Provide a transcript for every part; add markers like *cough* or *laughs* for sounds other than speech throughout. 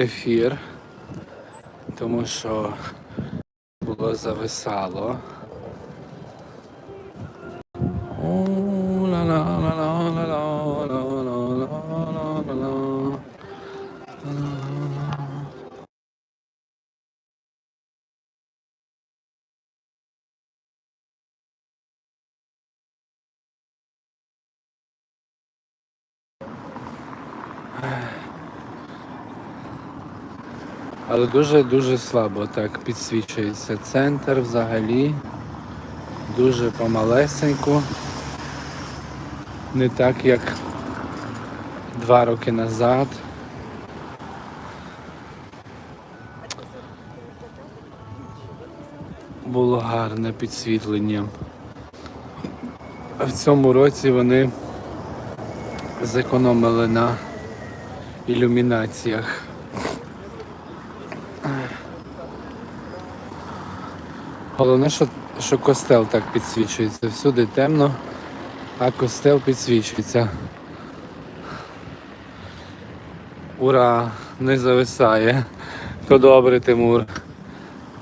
ефір, тому що було зависало. Але дуже-дуже слабо так підсвічується центр взагалі. Дуже помалесенько. Не так як два роки назад. Було гарне підсвітлення. В цьому році вони зекономили на ілюмінаціях. Головне, що, що костел так підсвічується. Всюди темно, а костел підсвічується. Ура! Не зависає. То добре, Тимур.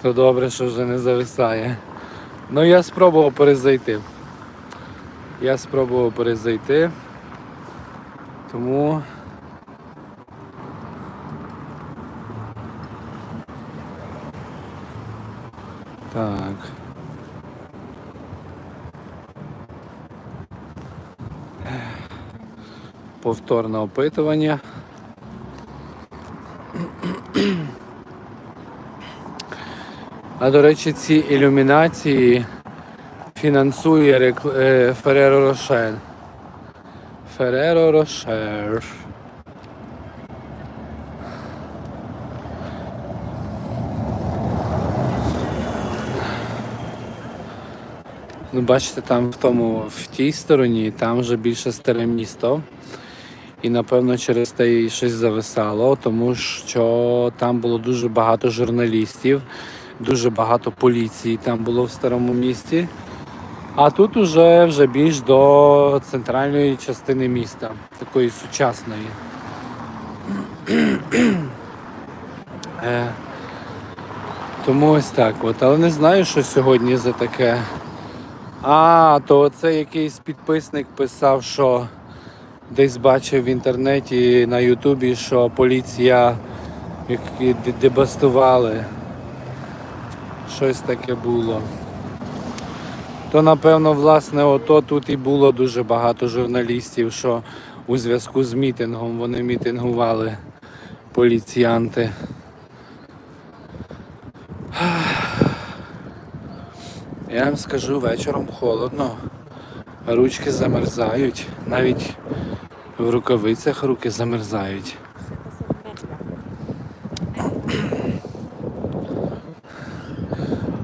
То добре, що вже не зависає. Ну я спробував перезайти. Я спробував перезайти. Тому Так. Повторне опитування. А до речі, ці ілюмінації фінансує рекл... е, Ferrero Rocher. Ну, бачите, там в тому в тій стороні, там вже більше старе місто. І напевно через те і щось зависало, тому що там було дуже багато журналістів, дуже багато поліції там було в старому місті. А тут уже вже більш до центральної частини міста, такої сучасної. Е, Тому ось так от. Але не знаю, що сьогодні за таке. А, то це якийсь підписник писав, що десь бачив в інтернеті на Ютубі, що поліція дебастували. Щось таке було. То напевно, власне, ото тут і було дуже багато журналістів, що у зв'язку з мітингом вони мітингували поліціянти. Я вам скажу, вечором холодно, ручки замерзають, навіть в рукавицях руки замерзають.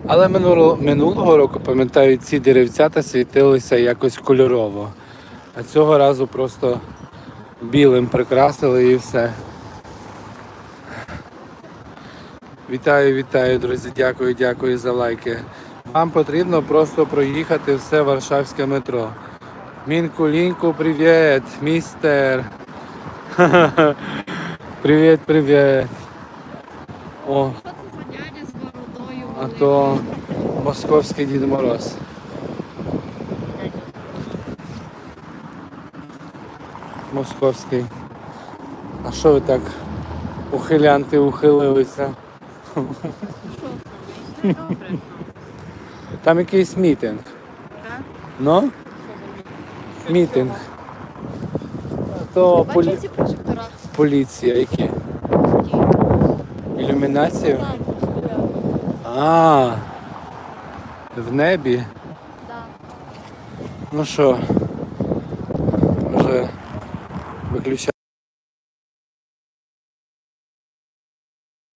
Але минулого, минулого року, пам'ятаю, ці деревцята світилися якось кольорово. А цього разу просто білим прикрасили і все. Вітаю, вітаю, друзі. Дякую, дякую за лайки. Вам потрібно просто проїхати все Варшавське метро. Мінку, лінку, привіт, містер. *laughs* Привіт, привіт. О, а то московський Дід Мороз. Московський. А що ви так ухилянти ухилилися? Добре. Там якийсь мітинг. Так? Ну? Мітинг. То полі... Ці прожектора? поліція які? Ілюмінацію? А, в небі. так. Ну що, вже виключаю.